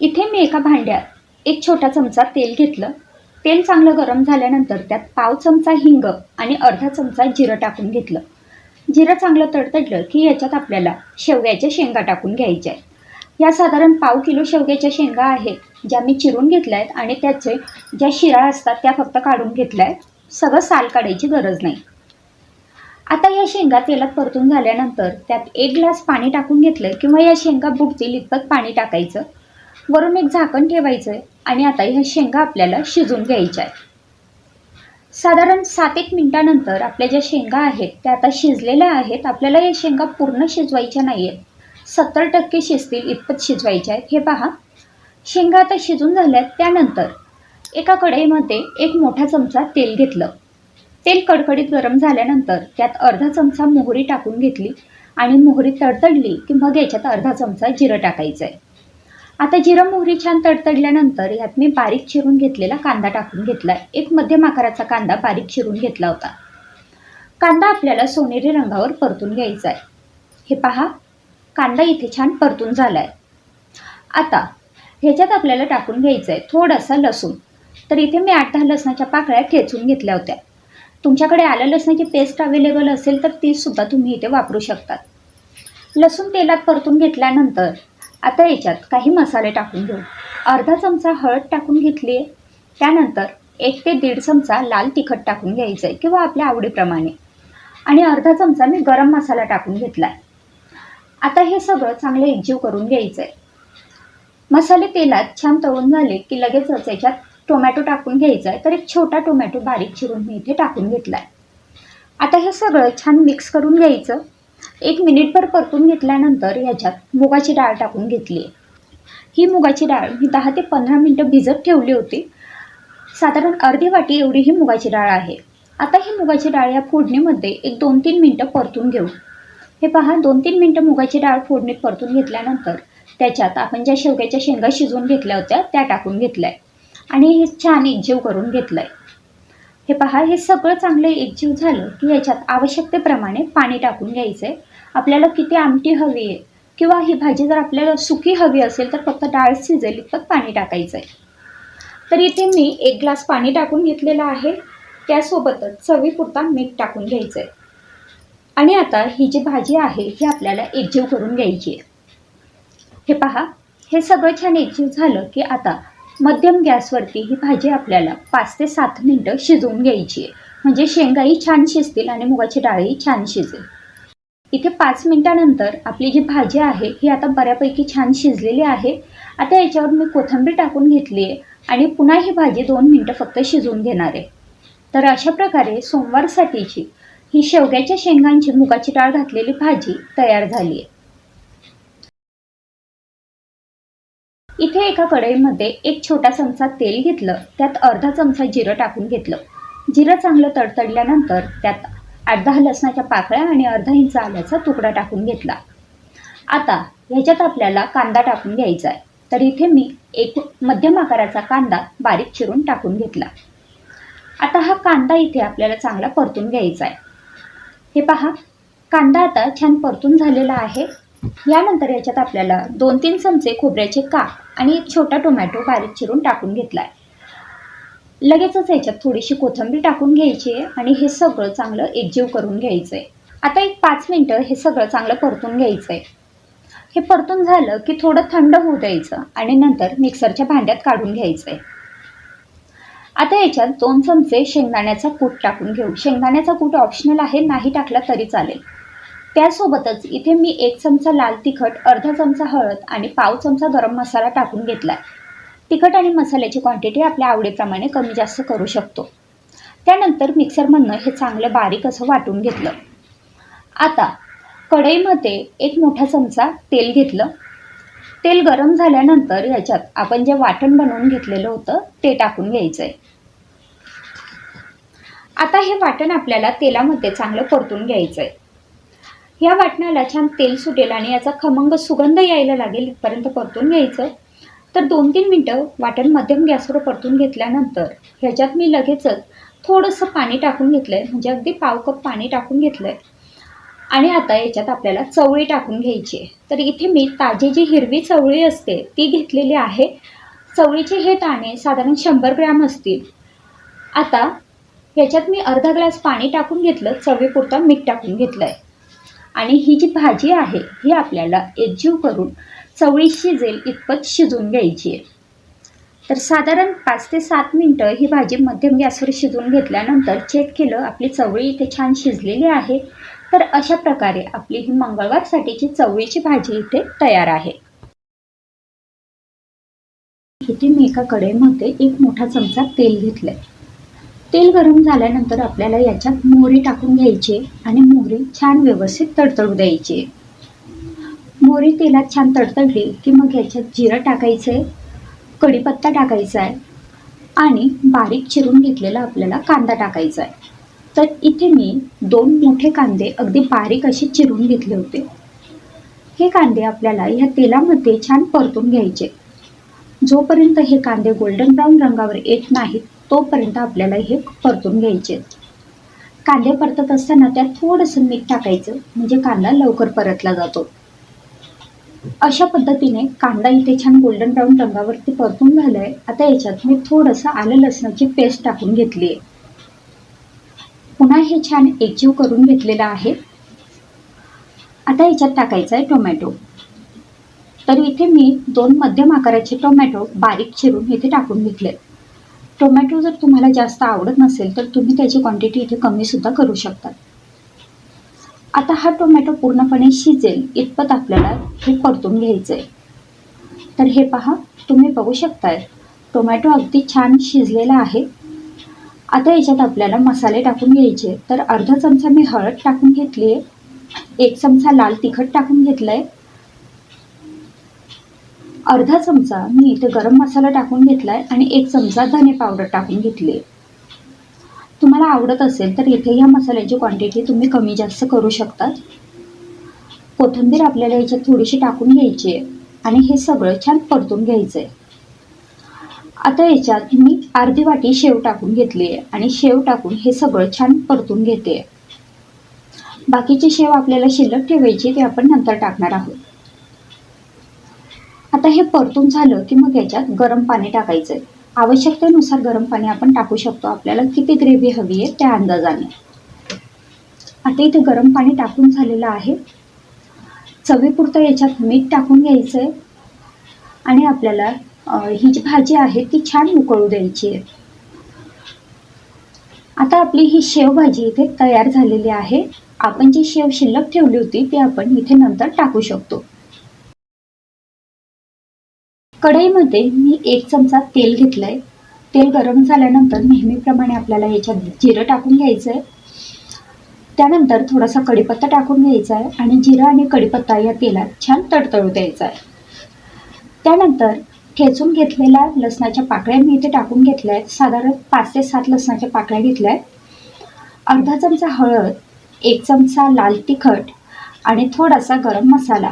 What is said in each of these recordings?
इथे मी एका भांड्यात एक छोटा चमचा तेल घेतलं. तेल चांगलं गरम झाल्यानंतर त्यात पाव चमचा हिंग आणि अर्धा चमचा जिरं टाकून घेतलं. जिरं चांगलं तडतडलं की याच्यात आपल्याला शेवग्याच्या शेंगा टाकून घ्यायच्या आहेत. या साधारण पाव किलो शेवग्याच्या शेंगा आहेत ज्या मी चिरून घेतल्या आहेत आणि त्याचे ज्या शिरा असतात त्या फक्त काढून घेतल्या आहेत. सगळं साल काढायची गरज नाही. आता या शेंगा तेलात परतून झाल्यानंतर त्यात एक ग्लास पाणी टाकून घेतलं किंवा या शेंगा बुडतील इतपत पाणी टाकायचं. वरून एक झाकण ठेवायचं आहे आणि आता ह्या शेंगा आपल्याला शिजून घ्यायच्या. आहेत साधारण सात एक मिनटानंतर आपल्या ज्या शेंगा आहेत त्या आता शिजलेल्या आहेत आपल्याला या शेंगा पूर्ण शिजवायच्या नाही आहेत सत्तर टक्के शिजतील इतपत शिजवायच्या आहेत हे पहा. शेंगा आता शिजून झाल्यात त्यानंतर एका कढईमध्ये एक मोठा चमचा तेल घेतलं. तेल कडकडीत गरम झाल्यानंतर त्यात अर्धा चमचा मोहरी टाकून घेतली आणि मोहरी तडतडली की मग याच्यात अर्धा चमचा जिरं टाकायचं आहे आता जिरं मोहरी छान तडतडल्यानंतर यात मी बारीक चिरून घेतलेला कांदा टाकून घेतला आहे एक मध्यम आकाराचा कांदा बारीक चिरून घेतला होता. कांदा आपल्याला सोनेरी रंगावर परतून घ्यायचा आहे हे पहा कांदा इथे छान परतून झाला आहे आता ह्याच्यात आपल्याला टाकून घ्यायचं आहे थोडासा लसूण. तर इथे मी आठ दहा लसणाच्या पाकळ्या ठेचून घेतल्या होत्या. तुमच्याकडे आलं लसणाची पेस्ट अवेलेबल असेल तर तीसुद्धा तुम्ही इथे वापरू शकतात. लसूण तेलात परतून घेतल्यानंतर आता याच्यात काही मसाले टाकून घेऊ. अर्धा चमचा हळद टाकून घेतली आहे त्यानंतर एक ते दीड चमचा लाल तिखट टाकून घ्यायचं आहे किंवा आपल्या आवडीप्रमाणे. आणि अर्धा चमचा मी गरम मसाला टाकून घेतला आहे आता हे सगळं चांगलं एकजीव करून घ्यायचं आहे मसाले तेलात छान तळून झाले की लगेचच याच्यात टोमॅटो टाकून घ्यायचा आहे तर एक छोटा टोमॅटो बारीक चिरून मी इथे टाकून घेतला आहे आता हे सगळं छान मिक्स करून घ्यायचं. एक मिनिटभर परतून घेतल्यानंतर याच्यात मुगाची डाळ टाकून घेतली. आहे ही मुगाची डाळ मी दहा ते पंधरा मिनटं भिजत ठेवली होती. साधारण अर्धी वाटी एवढी ही मुगाची डाळ आहे. आता ही मुगाची डाळ या फोडणीमध्ये एक दोन तीन मिनटं परतून घेऊ. हे पहा दोन तीन मिनटं मुगाची डाळ फोडणीत परतून घेतल्यानंतर त्याच्यात आपण ज्या शेवग्याच्या शेंगा शिजवून घेतल्या होत्या त्या टाकून घेतल्या आहे आणि हे छान एकजीव करून घेतलं आहे हे पहा हे सगळं चांगलं एकजीव झालं की याच्यात आवश्यकतेप्रमाणे पाणी टाकून घ्यायचं आहे आपल्याला किती आमटी हवी आहे? किंवा ही भाजी जर आपल्याला सुकी हवी असेल तर फक्त डाळ शिजेल इतपत पाणी टाकायचं आहे तर इथे मी एक ग्लास पाणी टाकून घेतलेलं आहे. त्यासोबतच चवीपुरता मीठ टाकून घ्यायचं आहे आणि आता ही जी भाजी आहे ही आपल्याला एकजीव करून घ्यायची आहे. हे पहा हे सगळं छान एकजीव झालं की आता मध्यम गॅसवरती ही भाजी आपल्याला पाच ते सात मिनटं शिजवून घ्यायची आहे. म्हणजे शेंगाही छान शिजतील आणि मुगाची डाळही छान शिजेल. इथे पाच मिनटानंतर आपली जी भाजी आहे ही आता बऱ्यापैकी छान शिजलेली आहे. आता याच्यावर मी कोथिंबीर टाकून घेतली आहे आणि पुन्हा ही भाजी दोन मिनटं फक्त शिजवून घेणार आहे. तर अशा प्रकारे सोमवारसाठीची ही शेवग्याच्या शेंगांची मुगाची डाळ घातलेली भाजी तयार झाली आहे. इथे एका कढईमध्ये एक छोटा चमचा तेल घेतलं त्यात अर्धा चमचा जिरं टाकून घेतलं. जिरं चांगलं तडतडल्यानंतर त्यात आठ दहा लसणाच्या पाकळ्या आणि अर्धा इंच आल्याचा तुकडा टाकून घेतला. आता ह्याच्यात आपल्याला कांदा टाकून घ्यायचा आहे. तर इथे मी एक मध्यम आकाराचा कांदा बारीक चिरून टाकून घेतला. आता हा कांदा इथे आपल्याला चांगला परतून घ्यायचा आहे. हे पहा कांदा आता छान परतून झालेला आहे. यानंतर याच्यात आपल्याला दोन तीन चमचे खोबऱ्याचे काप आणि एक छोटा टोमॅटो बारीक चिरून टाकून घेतला आहे. लगेचच याच्यात थोडीशी कोथिंबीर टाकून घ्यायची आहे आणि हे सगळं चांगलं एकजीव करून घ्यायचं आहे आता एक पाच मिनटं हे सगळं चांगलं परतून घ्यायचं आहे हे परतून झालं की थोडं थंड होऊ द्यायचं आणि नंतर मिक्सरच्या भांड्यात काढून घ्यायचं आहे आता याच्यात दोन चमचे शेंगदाण्याचा कूट टाकून घेऊ. शेंगदाण्याचा कूट ऑप्शनल आहे नाही टाकला तरी चालेल. त्यासोबतच इथे मी एक चमचा लाल तिखट अर्धा चमचा हळद आणि पाव चमचा गरम मसाला टाकून घेतला आहे तिखट आणि मसाल्याची क्वांटिटी आपल्या आवडीप्रमाणे कमी जास्त करू शकतो. त्यानंतर मिक्सरमधनं हे चांगलं बारीक असं वाटून घेतलं. आता कढईमध्ये एक मोठा चमचा तेल घेतलं. तेल गरम झाल्यानंतर याच्यात आपण जे वाटण बनवून घेतलेलं होतं ते टाकून घ्यायचं आहे आता हे वाटण आपल्याला तेलामध्ये चांगलं परतून घ्यायचं आहे या वाटणाला छान तेल सुटेल आणि याचा खमंग सुगंध यायला लागेल इथपर्यंत परतून घ्यायचं. तर दोन तीन मिनटं वाटण मध्यम गॅसवर परतून घेतल्यानंतर ह्याच्यात मी लगेचच थोडंसं पाणी टाकून घेतलं आहे म्हणजे अगदी पाव कप पाणी टाकून घेतलं आहे आणि आता याच्यात आपल्याला चवळी टाकून घ्यायची आहे. तर इथे मी ताजी जी हिरवी चवळी असते ती घेतलेली आहे. चवळीचे हे दाणे साधारण शंभर ग्रॅम असतील. आता ह्याच्यात मी अर्धा ग्लास पाणी टाकून घेतलं चवीपुरतं मीठ टाकून घेतलं आहे आणि ही जी भाजी आहे ही आपल्याला एकजीव करून चवळी शिजेल इतपत शिजून घ्यायची. आहे तर साधारण पाच ते सात मिनटं ही भाजी मध्यम गॅसवर शिजवून घेतल्यानंतर चेक केलं आपली चवळी इथे छान शिजलेली आहे. तर अशा प्रकारे आपली ही मंगळवारसाठीची चवळीची भाजी इथे तयार आहे. इथे मी एका कढईमध्ये एक मोठा चमचा तेल घेतलंय. तेल गरम झाल्यानंतर आपल्याला याच्यात मोहरी टाकून घ्यायची आणि मोहरी छान व्यवस्थित तडतडू द्यायची. आहे. मोहरी तेलात छान तडतडली की मग याच्यात जिरं टाकायचं आहे कढीपत्ता टाकायचा आहे आणि बारीक चिरून घेतलेला आपल्याला कांदा टाकायचा आहे तर इथे मी दोन मोठे कांदे अगदी बारीक असे चिरून घेतले होते. हे कांदे आपल्याला ह्या तेलामध्ये छान परतून घ्यायचे. जोपर्यंत हे कांदे गोल्डन ब्राऊन रंगावर येत नाहीत तोपर्यंत आपल्याला हे परतून घ्यायचे. कांदे परतत असताना त्यात थोडंसं मीठ टाकायचं म्हणजे कांदा लवकर परतला जातो. अशा पद्धतीने कांदा इथे छान गोल्डन ब्राऊन रंगावरती परतून झालाय. आता याच्यात मी थोडंसं आलं लसणाची पेस्ट टाकून घेतली आहे पुन्हा हे छान एकजीव करून घेतलेलं आहे. आता याच्यात टाकायचं आहे टोमॅटो तर इथे मी दोन मध्यम आकाराचे टोमॅटो बारीक चिरून इथे टाकून घेतले. टोमॅटो जर तुम्हाला जास्त आवडत नसेल तर तुम्ही त्याची क्वांटिटी इथे कमी सुद्धा करू शकतात आता हा टोमॅटो पूर्णपणे शिजेल इतपत आपल्याला हे परतून घ्यायचं आहे तर हे पहा तुम्ही बघू शकताय टोमॅटो अगदी छान शिजलेला आहे. आता याच्यात आपल्याला मसाले टाकून घ्यायचे. तर अर्धा चमचा मी हळद टाकून घेतली आहे. एक चमचा लाल तिखट टाकून घेतलं आहे अर्धा चमचा मी इथे गरम मसाला टाकून घेतला आहे आणि एक चमचा धने पावडर टाकून घेतली आहे. तुम्हाला आवडत असेल तर इथे ह्या मसाल्याची क्वांटिटी तुम्ही कमी जास्त करू शकता. कोथिंबीर आपल्याला याच्यात थोडीशी टाकून घ्यायची आहे आणि हे सगळं छान परतून घ्यायचं आहे आता याच्यात मी अर्धी वाटी शेव टाकून घेतली आहे आणि शेव टाकून हे सगळं छान परतून घेते. बाकीची शेव आपल्याला शिल्लक ठेवायची ते आपण नंतर टाकणार आहोत. आता हे परतून झालं की मग याच्यात गरम पाणी टाकायचं आहे आवश्यकतेनुसार गरम पाणी आपण टाकू शकतो. आपल्याला किती ग्रेव्ही हवी आहे त्या अंदाजाने. आता इथे गरम पाणी टाकून झालेलं आहे. चवीपुरतं याच्यात मीठ टाकून घ्यायचं आहे आणि आपल्याला ही जी भाजी आहे ती छान उकळू द्यायची आहे. आता आपली ही शेव भाजी इथे तयार झालेली आहे. आपण जी शेव शिल्लक ठेवली होती ती आपण इथे नंतर टाकू शकतो. कढईमध्ये मी एक चमचा तेल घेतलंय. तेल गरम झाल्यानंतर नेहमीप्रमाणे आपल्याला याच्यात जिरं टाकून घ्यायचं आहे त्यानंतर थोडासा कढीपत्ता टाकून घ्यायचा आहे आणि जिरं आणि कढीपत्ता या तेलात छान तडतडू द्यायचा आहे त्यानंतर ठेचून घेतलेल्या लसणाच्या पाकळ्या मी इथे टाकून घेतल्या आहेत साधारण पाच ते सात लसणाच्या पाकळ्या घेतल्या आहेत अर्धा चमचा हळद एक चमचा लाल तिखट आणि थोडासा गरम मसाला.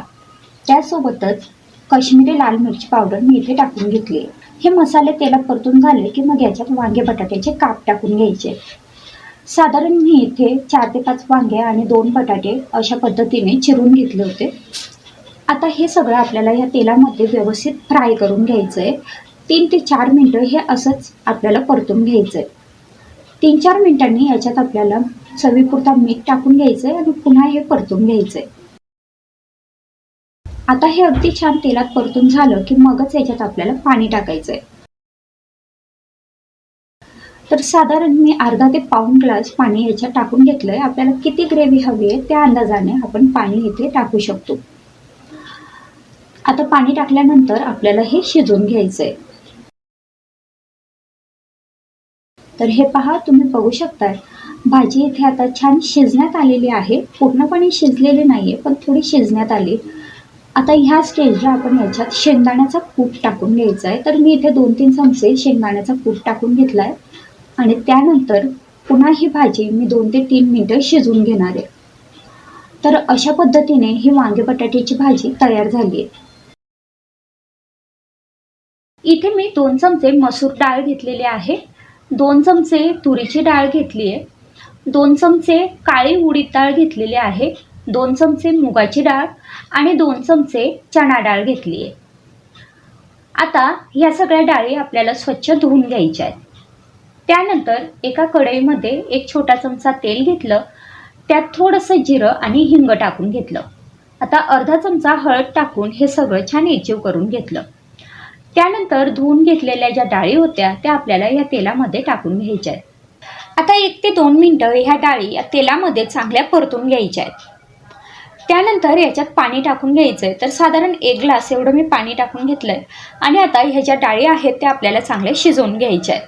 त्यासोबतच काश्मीरी लाल मिरची पावडर मी इथे टाकून घेतली. हे मसाले तेलात परतून झाले की मग याच्यात वांगे बटाट्याचे काप टाकून घ्यायचे. साधारण मी इथे चार ते पाच वांगे आणि दोन बटाटे अशा पद्धतीने चिरून घेतले होते. आता हे सगळं आपल्याला या तेलामध्ये व्यवस्थित फ्राय करून घ्यायचं आहे तीन ते चार मिनटं हे असंच आपल्याला परतून घ्यायचं आहे तीन चार मिनिटांनी याच्यात आपल्याला चवीपुरता मीठ टाकून घ्यायचं आहे आणि पुन्हा हे परतून घ्यायचं आहे आता हे अगदी छान तेलात परतून झालं की मगच याच्यात आपल्याला पाणी टाकायचं आहे तर साधारण मी अर्धा ते पाऊण ग्लास पाणी याच्यात टाकून घेतलंय. आपल्याला किती ग्रेव्ही हवी आहे त्या अंदाजाने आपण पाणी इथे टाकू शकतो. आता पाणी टाकल्यानंतर आपल्याला हे शिजवून घ्यायचंय. तर हे पहा तुम्ही बघू शकताय. भाजी इथे आता छान शिजण्यात आलेली आहे. पूर्णपणे शिजलेली नाहीये पण थोडी शिजण्यात आली. आता ह्या स्टेजला आपण याच्यात शेंगदाण्याचा कूट टाकून घ्यायचा आहे तर मी इथे दोन तीन चमचे शेंगदाण्याचा कूट टाकून घेतला आहे आणि त्यानंतर पुन्हा ही भाजी मी दोन ते तीन मिनटं शिजवून घेणार आहे. तर अशा पद्धतीने ही वांगे बटाट्याची भाजी तयार झाली आहे. इथे मी दोन चमचे मसूर डाळ घेतलेली आहे. दोन चमचे तुरीची डाळ घेतली आहे. दोन चमचे काळी उडीद डाळ घेतलेली आहे. दोन चमचे मुगाची डाळ आणि दोन चमचे चणा डाळ घेतली आहे. आता ह्या सगळ्या डाळी आपल्याला स्वच्छ धुवून घ्यायच्या आहेत. त्यानंतर एका कढईमध्ये एक छोटा चमचा तेल घेतलं त्यात थोडंसं जिरं आणि हिंग टाकून घेतलं. आता अर्धा चमचा हळद टाकून हे सगळं छान एकजीव करून घेतलं. त्यानंतर धुवून घेतलेल्या ज्या डाळी होत्या त्या आपल्याला या तेलामध्ये टाकून घ्यायच्या आहेत. आता एक ते दोन मिनटं ह्या डाळी या तेलामध्ये चांगल्या परतून घ्यायच्या आहेत. त्यानंतर याच्यात पाणी टाकून घ्यायचं आहे तर साधारण एक ग्लास एवढं मी पाणी टाकून घेतलं आहे आणि आता ह्या ज्या डाळी आहेत त्या आपल्याला चांगल्या शिजवून घ्यायच्या आहेत.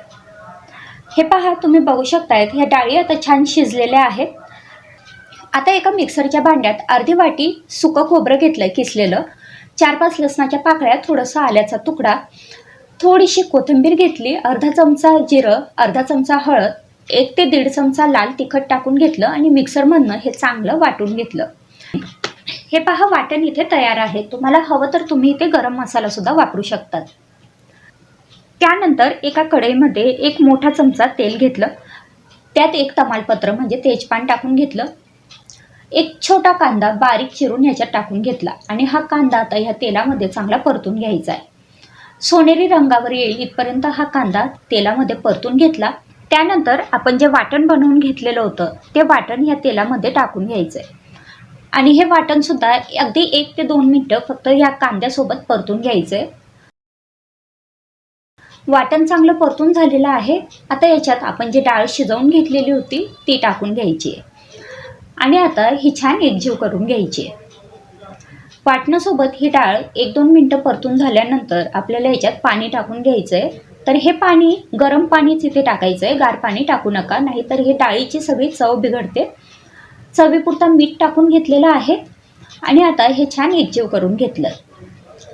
हे पहा तुम्ही बघू शकतायत ह्या डाळी आता छान शिजलेल्या आहेत. आता एका मिक्सरच्या भांड्यात अर्धी वाटी सुकं खोबरं घेतलं आहे किसलेलं. चार पाच लसणाच्या पाकळ्या थोडंसं आल्याचा तुकडा. थोडीशी कोथिंबीर घेतली अर्धा चमचा जिरं अर्धा चमचा हळद एक ते दीड चमचा लाल तिखट टाकून घेतलं आणि मिक्सरमधनं हे चांगलं वाटून घेतलं. हे पहा वाटण इथे तयार आहे. तुम्हाला हवं तर तुम्ही इथे गरम मसाला सुद्धा वापरू शकतात. त्यानंतर एका कढईमध्ये एक मोठा चमचा तेल घेतलं. त्यात एक तमालपत्र म्हणजे तेजपान टाकून घेतलं. एक छोटा कांदा बारीक चिरून ह्याच्यात टाकून घेतला. आणि हा कांदा आता ह्या तेलामध्ये चांगला परतून घ्यायचा आहे. सोनेरी रंगावर येईल इथपर्यंत हा कांदा तेलामध्ये परतून घेतला. त्यानंतर आपण जे वाटण बनवून घेतलेलं होतं ते वाटण ह्या तेलामध्ये टाकून घ्यायचं आहे आणि हे वाटणसुद्धा अगदी एक ते दोन मिनटं फक्त या कांद्यासोबत परतून घ्यायचं आहे वाटण चांगलं परतून झालेलं आहे. आता याच्यात आपण जी डाळ शिजवून घेतलेली होती ती टाकून घ्यायची आहे. आणि आता ही छान एकजीव करून घ्यायची आहे. वाटणासोबत ही डाळ एक दोन मिनटं परतून झाल्यानंतर आपल्याला याच्यात पाणी टाकून घ्यायचं आहे तर हे पाणी गरम पाणीच इथे टाकायचं आहे गार पाणी टाकू नका नाहीतर हे डाळीची सगळी चव बिघडते. चवीपुरता मीठ टाकून घेतलेलं आहे आणि आता हे छान एकजीव करून घेतलं.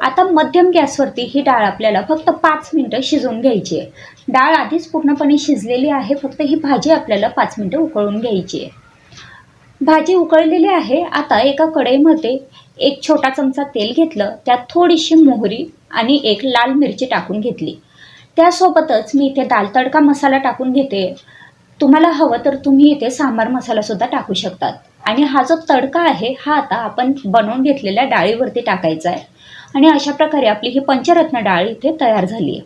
आता मध्यम गॅसवरती ही डाळ आपल्याला फक्त पाच मिनटं शिजवून घ्यायची आहे. डाळ आधीच पूर्णपणे शिजलेली आहे फक्त ही भाजी आपल्याला पाच मिनटं उकळून घ्यायची आहे. भाजी उकळलेली आहे आता एका कढईमध्ये एक छोटा चमचा तेल घेतलं त्यात थोडीशी मोहरी आणि एक लाल मिरची टाकून घेतली. त्यासोबतच मी इथे दाल तडका मसाला टाकून घेते. तुम्हाला हवं तर तुम्ही इथे सांबार मसालासुद्धा टाकू शकतात. आणि हा जो तडका आहे हा आता आपण बनवून घेतलेल्या डाळीवरती टाकायचा आहे. आणि अशा प्रकारे आपली ही पंचरत्न डाळ इथे तयार झाली आहे.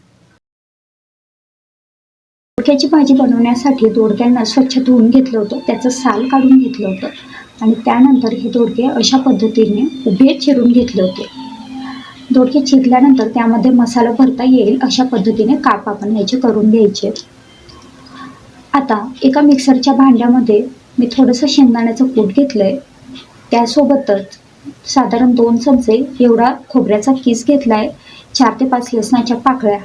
दोडक्याची भाजी बनवण्यासाठी दोडक्यांना स्वच्छ धुवून घेतलं होतं. त्याचं साल काढून घेतलं होतं. आणि त्यानंतर हे दोडके अशा पद्धतीने उभे चिरून घेतले होते. दोडके चिरल्यानंतर त्यामध्ये मसाला भरता येईल अशा पद्धतीने काप आपण याचे करून घ्यायचे. आता एका मिक्सरच्या भांड्यामध्ये मी थोडंसं शेंगदाण्याचं कूट घेतलं आहे त्यासोबतच साधारण दोन चमचे एवढा खोबऱ्याचा किस घेतला आहे चार ते पाच लसणाच्या पाकळ्या.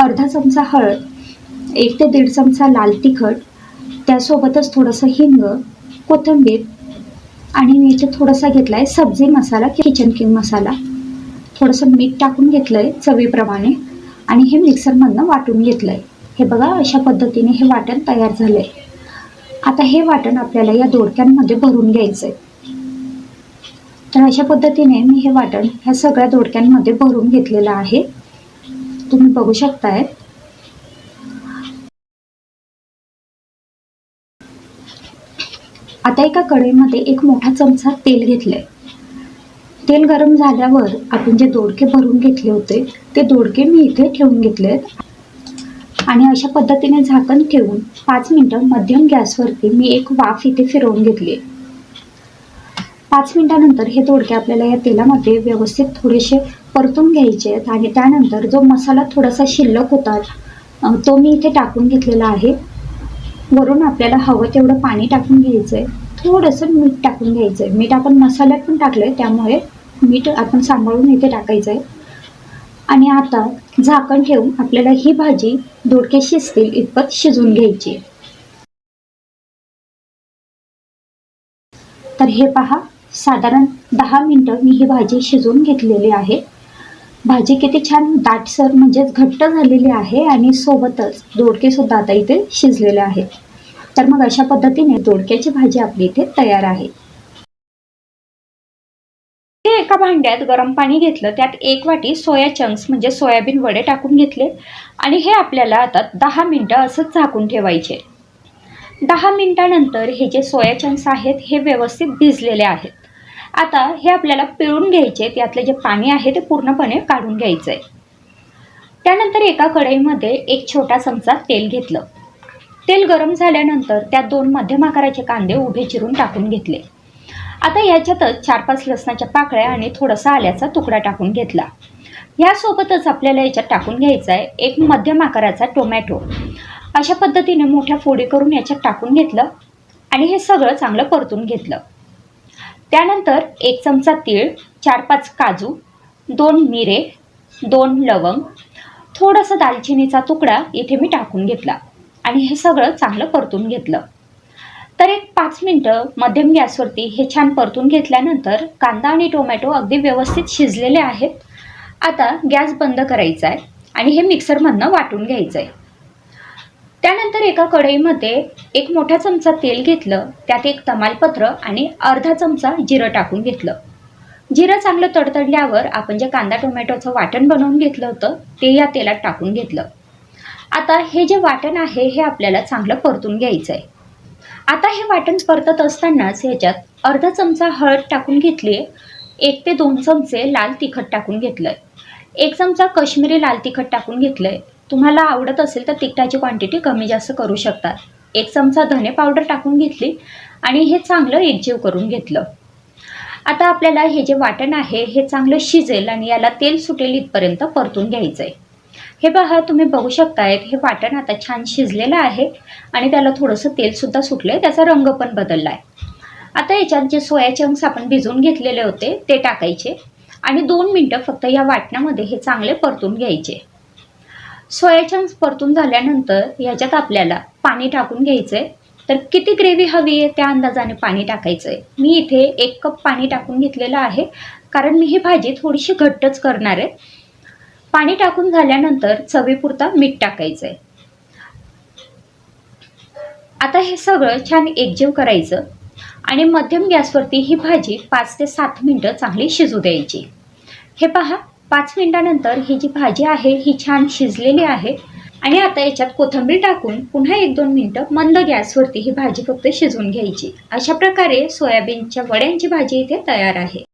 अर्धा चमचा हळद एक ते दीड चमचा लाल तिखट त्यासोबतच थोडंसं हिंग कोथिंबीर आणि मी इथे थोडासा घेतला आहे सब्जी मसाला किचन किंग मसाला. थोडंसं मीठ टाकून घेतलं आहे चवीप्रमाणे. आणि हे मिक्सरमधनं वाटून घेतलं आहे हे बघा अशा पद्धतीने हे वाटण तयार झालं आहे आता हे वाटण आपल्याला या दोडक्यांमध्ये भरून घ्यायचं आहे तर अशा पद्धतीने मी हे वाटण ह्या सगळ्या दोडक्यांमध्ये भरून घेतलेलं आहे. तुम्ही बघू शकताय. आता एका कढईमध्ये एक मोठा चमचा तेल घेतलंय. तेल गरम झाल्यावर आपण जे दोडके भरून घेतले होते ते दोडके मी इथे ठेवून घेतले आहेत. आणि अशा पद्धतीने झाकण ठेवून पाच मिनटं मध्यम गॅसवरती मी एक वाफ इथे फिरवून घेतली पाच मिनटानंतर हे दोडके आपल्याला या तेलामध्ये व्यवस्थित थोडेसे परतून घ्यायचे आहेत आणि त्यानंतर जो मसाला थोडासा शिल्लक होता तो मी इथे टाकून घेतलेला आहे. वरून आपल्याला हवं तेवढं पाणी टाकून घ्यायचं आहे थोडंसं मीठ टाकून घ्यायचं आहे मीठ आपण मसाल्यात पण टाकलं आहे त्यामुळे मीठ आपण सांभाळून इथे टाकायचं आहे आणि आता झाकण ठेवून आपल्याला ही भाजी दोडके शिजतील इतपत शिजवून घ्यायची. तर हे पहा साधारण दहा मिनटं मी ही भाजी शिजवून घेतलेली आहे. भाजी किती छान दाटसर म्हणजेच घट्ट झालेली आहे आणि सोबतच दोडके सुद्धा आता इथे शिजलेले आहेत. तर मग अशा पद्धतीने दोडक्याची भाजी आपली इथे तयार आहे. भांड्यात गरम पाणी घेतलं त्यात एक वाटी सोया चंक्स म्हणजे सोयाबीन वडे टाकून घेतले आणि हे आपल्याला आता दहा मिनटं असंच झाकून ठेवायचे. दहा मिनटानंतर हे जे सोया चंक्स आहेत हे व्यवस्थित भिजलेले आहेत. आता हे आपल्याला पिळून घ्यायचे त्यातलं जे पाणी आहे ते पूर्णपणे काढून घ्यायचं आहे त्यानंतर एका कढईमध्ये एक छोटा चमचा तेल घेतलं. तेल गरम झाल्यानंतर त्यात दोन मध्यम आकाराचे कांदे उभे चिरून टाकून घेतले. आता याच्यातच चार पाच लसणाच्या पाकळ्या आणि थोडासा आल्याचा तुकडा टाकून घेतला. यासोबतच आपल्याला याच्यात टाकून घ्यायचा आहे एक मध्यम आकाराचा टोमॅटो. अशा पद्धतीने मोठ्या फोडी करून याच्यात टाकून घेतलं आणि हे सगळं चांगलं परतून घेतलं. त्यानंतर एक चमचा तीळ चार पाच काजू दोन मिरे दोन लवंग थोडासा दालचिनीचा तुकडा इथे मी टाकून घेतला आणि हे सगळं चांगलं परतून घेतलं. तर एक पाच मिनटं मध्यम गॅसवरती हे छान परतून घेतल्यानंतर कांदा आणि टोमॅटो अगदी व्यवस्थित शिजलेले आहेत. आता गॅस बंद करायचा आहे आणि हे मिक्सरमधनं वाटून घ्यायचं आहे त्यानंतर एका कढईमध्ये एक मोठा चमचा तेल घेतलं त्यात एक तमालपत्र आणि अर्धा चमचा जिरं टाकून घेतलं. जिरं चांगलं तडतडल्यावर आपण जे कांदा टोमॅटोचं वाटण बनवून घेतलं होतं ते या तेलात टाकून घेतलं. आता हे जे वाटण आहे हे आपल्याला चांगलं परतून घ्यायचं आहे आता हे वाटण परतत असतानाच ह्याच्यात अर्धा चमचा हळद टाकून घेतली आहे एक ते दोन चमचे लाल तिखट टाकून घेतलं आहे एक चमचा कश्मीरी लाल तिखट टाकून घेतलं आहे तुम्हाला आवडत असेल तर तिखटाची क्वांटिटी कमी जास्त करू शकतात एक चमचा धने पावडर टाकून घेतली आणि हे चांगलं एकजीव करून घेतलं. आता आपल्याला हे जे वाटण आहे हे चांगलं शिजेल आणि याला तेल सुटेल इथपर्यंत परतून घ्यायचं आहे हे पहा तुम्ही बघू शकतायत हे वाटण आता छान शिजलेलं आहे आणि त्याला थोडंसं तेलसुद्धा सुटलं आहे त्याचा रंग पण बदलला आहे आता याच्यात जे सोया चंक्स आपण भिजवून घेतलेले होते ते टाकायचे आणि दोन मिनटं फक्त या वाटण्यामध्ये हे चांगले परतून घ्यायचे. सोया चंक्स परतून झाल्यानंतर ह्याच्यात आपल्याला पाणी टाकून घ्यायचं आहे तर किती ग्रेव्ही हवी आहे त्या अंदाजाने पाणी टाकायचं आहे मी इथे एक कप पाणी टाकून घेतलेलं आहे कारण मी ही भाजी थोडीशी घट्टच करणार आहे. पाणी टाकून झाल्यानंतर चवीपुरता मीठ टाकायचं आहे आता हे सगळं छान एकजीव करायचं आणि मध्यम गॅसवरती ही भाजी पाच ते सात मिनटं चांगली शिजू द्यायची. हे पहा पाच मिनटानंतर ही जी भाजी आहे ही छान शिजलेली आहे आणि आता याच्यात कोथिंबीर टाकून पुन्हा एक दोन मिनटं मंद गॅसवरती ही भाजी फक्त शिजवून घ्यायची. अशा प्रकारे सोयाबीनच्या वड्यांची भाजी इथे तयार आहे.